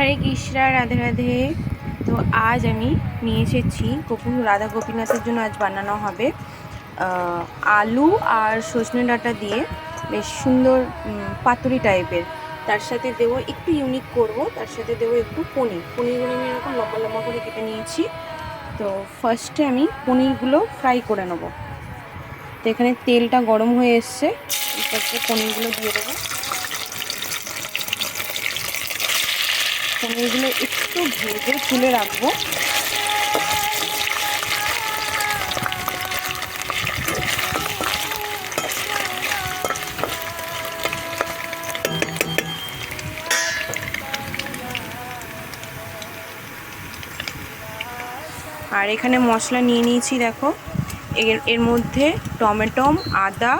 হরে কৃষ্ণা, রাধে রাধে। তো আজ আমি নিয়ে এসেছি গোকুল রাধা গোপীনাথের জন্য আজ বানানো হবে আলু আর সজনে ডাঁটা দিয়ে। বেশ সুন্দর পাতুরি টাইপের। তার সাথে দেবো একটু ইউনিক করব, তার সাথে দেবো একটু পনির। পনিরগুলো আমি এরকম লম্বা লম্বা করে কেটে নিয়েছি। তো ফার্স্টে আমি পনিরগুলো ফ্রাই করে নেব। তো এখানে তেলটা গরম হয়ে এসছে। পনিরগুলো দিয়ে দেবো। পনিরগুলো একটু ভেজে তুলে রাখব। আর এখানে মশলা নিয়ে নিয়েছি, দেখো। এর এর মধ্যে টমেটম আদা,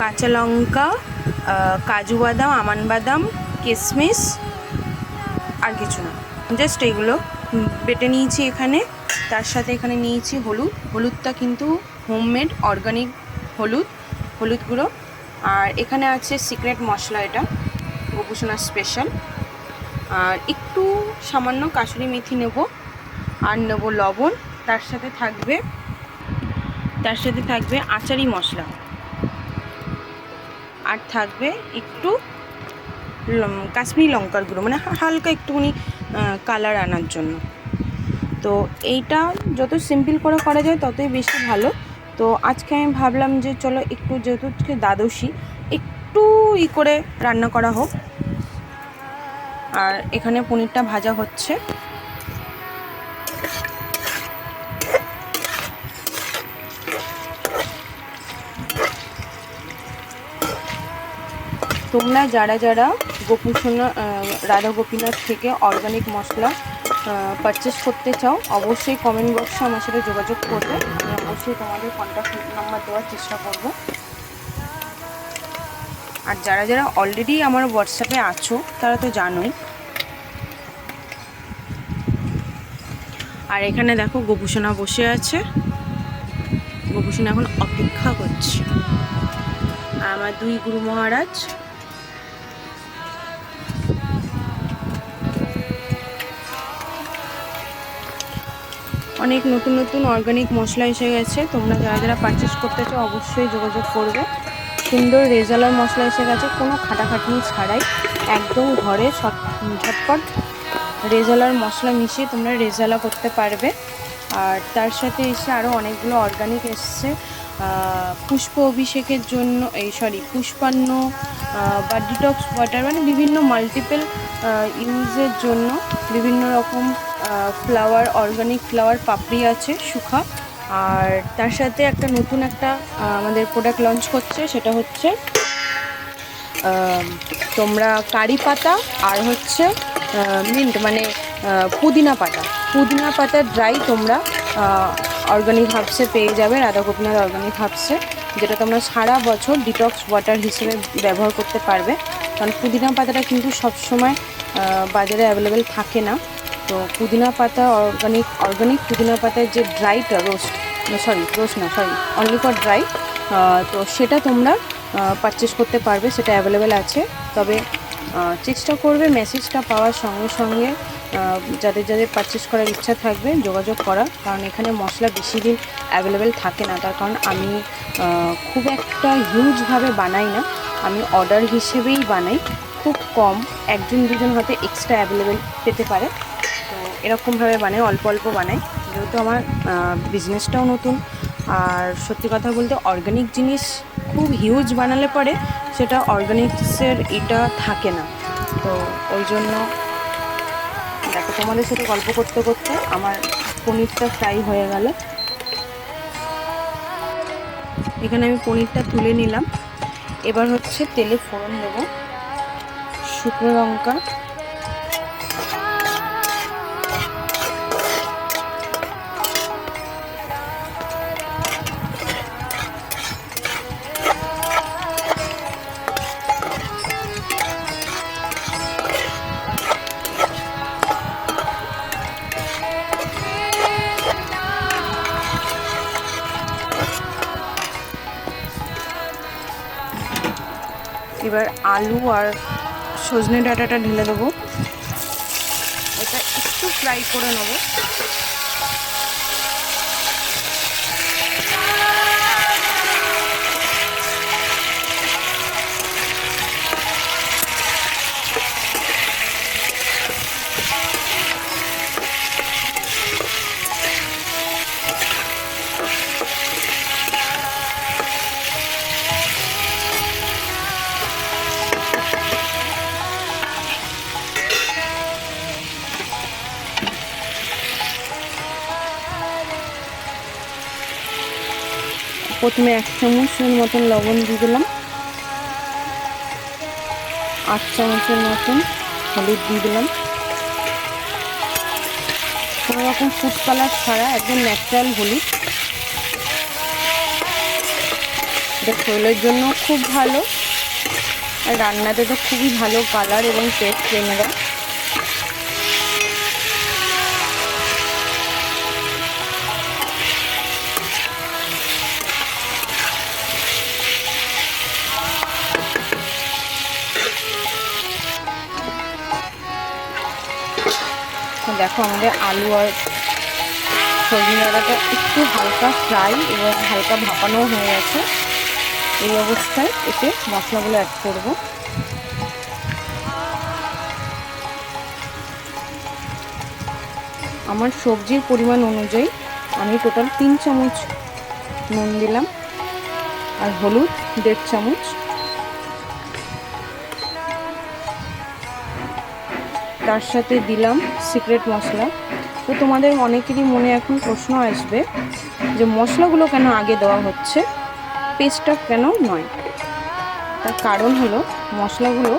কাঁচা লঙ্কা কাজু বাদাম আমান বাদাম কিশমিশ আর কিছু না। জাস্ট উম, বেটে নিয়েছি এখানে। তার সাথে এখানে নিয়েছি হলুদ। হলুদটা কিন্তু হোমমেড অর্গানিক হলুদ হলুদ গুঁড়ো। আর এখানে আছে সিক্রেট মশলা এটা গোপুসোনা স্পেশাল। আর একটু সামান্য কাসুরি মেথি নেব আর নেব লবণ। তার সাথে থাকবে তার সাথে থাকবে আচারি মশলা। আর থাকবে একটু কাশ্মীরি লঙ্কার গুঁড়ো মানে হালকা একটুখানি কালার আনার জন্য। তো এইটা যত সিম্পল করে করা যায় ততই বেশি ভালো। তো আজকে আমি ভাবলাম যে চলো একটু যেহেতু দ্বাদশী, একটু ই করে রান্না করা হোক। আর এখানে পনিরটা ভাজা হচ্ছে। তোমরা যারা যারা গোপুসোনা রাধা গোপীনাথ থেকে অর্গানিক মশলা পারচেস করতে চাও, অবশ্যই কমেন্ট বক্সে আমার সাথে যোগাযোগ করবে। অবশ্যই তোমাদের কন্ট্যাক্ট নাম্বার দেওয়ার চেষ্টা করব। আর যারা যারা অলরেডি আমার হোয়াটসঅ্যাপে আছো, তারা তো জানোই। আর এখানে দেখো গোপুসোনা বসে আছে। গোপুসোনা এখন অপেক্ষা করছে। আমার দুই গুরু মহারাজ অনেক নতুন নতুন অর্গানিক মশলা এসে গেছে। তোমরা যারা যারা পারচেস করতে চাও অবশ্যই যোগাযোগ করবে। সুন্দর রেজালার মশলা এসে গেছে, কোনো খাটাখাটনি ছাড়াই। একদম ঘরে সট ঝটপট রেজালার মশলা মিশিয়ে তোমরা রেজালা করতে পারবে। আর তার সাথে এসে আরও অনেকগুলো অর্গানিক এসছে। পুষ্প অভিষেকের জন্য, এই সরি পুষ্পান্ন বা ডিটক্স ওয়াটার মানে বিভিন্ন মাল্টিপল ইউজের জন্য বিভিন্ন রকম ফ্লাওয়ার অর্গানিক ফ্লাওয়ার পাপড়ি আছে, সুখা। আর তার সাথে একটা নতুন একটা আমাদের প্রোডাক্ট লঞ্চ করছে সেটা হচ্ছে তোমরা কারি পাতা আর হচ্ছে মিন্ট মানে পুদিনা পাতা। পুদিনা পাতা ড্রাই তোমরা অর্গানিক হাবসে পেয়ে যাবে রাধা গোপীনাথ অর্গানিক হাবসে যেটা তোমরা সারা বছর ডিটক্স ওয়াটার হিসেবে ব্যবহার করতে পারবে। কারণ পুদিনা পাতাটা কিন্তু সবসময় বাজারে অ্যাভেলেবেল থাকে না। তো পুদিনা পাতা অর্গানিক অর্গানিক পুদিনা পাতার যে ড্রাইটা রোস্ট সরি রোস্ট না সরি অনলি ফর ড্রাই তো সেটা তোমরা পারচেস করতে পারবে, সেটা অ্যাভেলেবেল আছে। তবে চেষ্টা করবে মেসেজটা পাওয়ার সঙ্গে সঙ্গে যাদের যাদের পারচেস করার ইচ্ছা থাকবে, যোগাযোগ করা। কারণ এখানে মশলা বেশি দিন অ্যাভেলেবেল থাকে না। তার কারণ আমি খুব একটা হিউজভাবে বানাই না। আমি অর্ডার হিসেবেই বানাই। খুব কম, একজন দুজন হয়তো এক্সট্রা অ্যাভেলেবেল পেতে পারে। তো এরকমভাবে বানাই, অল্প অল্প বানাই। যেহেতু আমার বিজনেসটাও নতুন। আর সত্যি কথা বলতে অর্গানিক জিনিস খুব হিউজ বানালে পরে সেটা অর্গানিক্সের এটা থাকে না। তো ওই জন্য দেখো, তোমাদের সাথে গল্প করতে করতে আমার পনিরটা ফ্রাই হয়ে গেল। এখানে আমি পনিরটা তুলে নিলাম। এবার হচ্ছে তেলে ফোড়ন দেবো। শুকনো লঙ্কা এবার আলু আর সজনে ডাটাটা ঢেলে দেবো। এটা একটু ফ্রাই করে নেব। প্রথমে এক চামচের মতন লবণ দিয়ে দিলাম। আট চামচের মতন হলুদ দিয়ে দিলাম। কোনো রকম ফুড কালার ছাড়া একদম ন্যাচারাল হলুদ। এটা শরীরের জন্য খুব ভালো। আর রান্নাতে তো খুবই ভালো কালার এবং টেস্ট এনে দেয় দেখো আমাদের আলু আর সজনে ডাঁটাটা একটু হালকা ফ্রাই এবং হালকা ভাপানো হয়ে গেছে। এই অবস্থায় এতে মশলাগুলো অ্যাড করব। আমার সবজির পরিমাণ অনুযায়ী আমি টোটাল তিন চামচ নুন দিলাম আর হলুদ দেড় চামচ। তার সাথে দিলাম সিক্রেট মশলা। তো তোমাদের অনেকেরই মনে এখন প্রশ্ন আসবে যে মশলাগুলো কেন আগে দেওয়া হচ্ছে পেস্টটা কেন নয়? তার কারণ হলো মশলাগুলো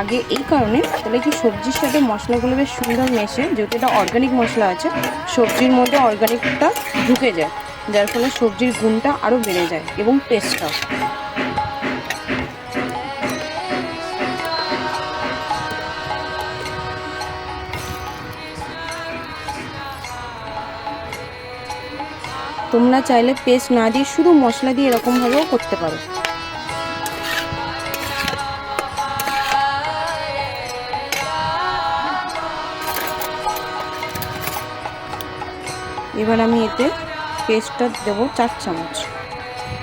আগে এই কারণে, তাহলে কি সবজির সাথে মশলাগুলো বেশ সুন্দর মেশে, যেহেতু এটা অর্গানিক মশলা আছে, সবজির মধ্যে অর্গানিকটা ঢুকে যায়, যার ফলে সবজির গুণটা আরও বেড়ে যায় এবং টেস্টটাও তোমরা চাইলে পেস্ট না দিয়ে শুধু মশলা দিয়ে এরকমভাবেও করতে পারো। এবার আমি এতে পেস্টটা দেবো চার চামচ।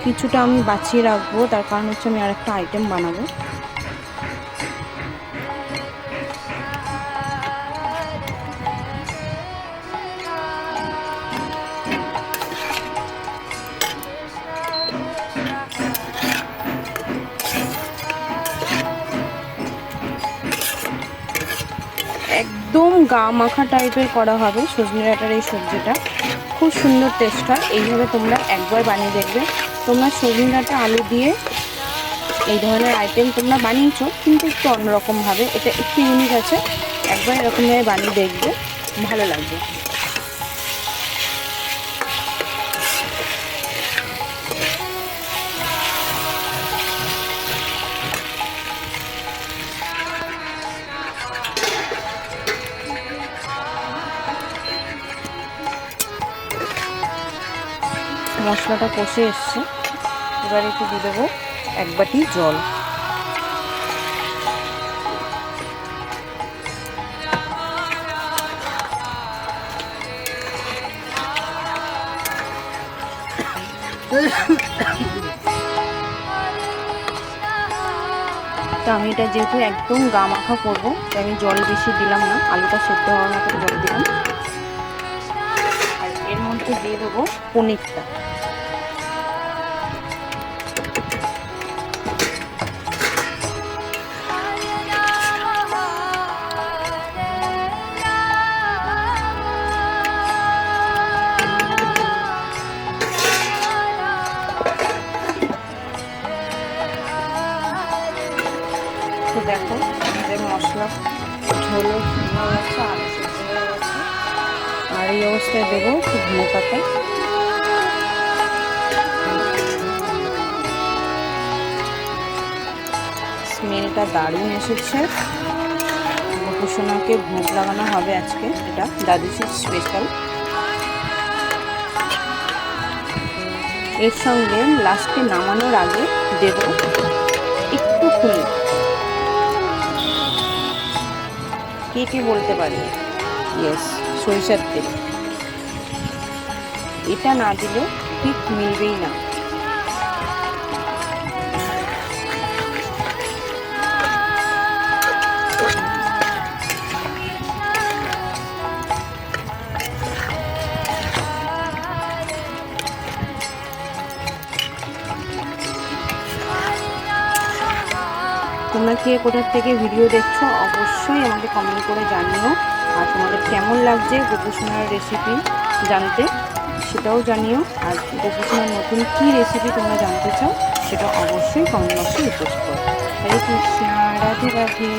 কিছুটা আমি বাঁচিয়ে রাখব, তার কারণ হচ্ছে আমি আরেকটা আইটেম বানাবো। গা মাখা টাইপের করা হবে, সজনে ডাটার এই সবজিটা। খুব সুন্দর টেস্ট হয়, এইভাবে তোমরা একবার বানিয়ে দেখবে। তোমরা সজনে ডাটা, আলু দিয়ে এই ধরনের আইটেম তোমরা বানিয়েছো, কিন্তু একটু অন্যরকমভাবে এটা একটু ইউনিক আছে, একবার এরকমভাবে বানিয়ে দেখবে, ভালো লাগবে। মশলাটা কষে এসছে। এবার একটু দিয়ে দেবো এক বাটি জল। তো আমি এটা যেহেতু একদম গা মাখা করব, তাই আমি জল বেশি দিলাম না। আলুটা সেদ্ধ হওয়ার মতো জল দিলাম। আর এর মধ্যে দিয়ে দেবো পনিরটা। তো দেখো আমাদের মশলা গেছে। আর এই অবস্থায় দেবো একটু ধনে পাতা। স্মেলটা দারুণ এসেছে। গোপুসোনাকে ভোগ লাগানো হবে আজকে, এটা দাদুসির স্পেশাল এর সঙ্গে লাস্টে নামানোর আগে দেব কে কি বলতে পারবে ইয়েস সরিষার তেল। এটা না দিলে ঠিক মিলবেই না। কে কোথার থেকে ভিডিও দেখছ, অবশ্যই আমাকে কমেন্ট করে জানিও। আর তোমাদের কেমন লাগছে গোপুসোনার রেসিপি জানতে, সেটাও জানিও। আর গোপুসোনার নতুন কী রেসিপি তোমরা জানতে চাও, সেটা অবশ্যই কমেন্ট বক্সে রিপোর্ট করো। রাধে রাধে।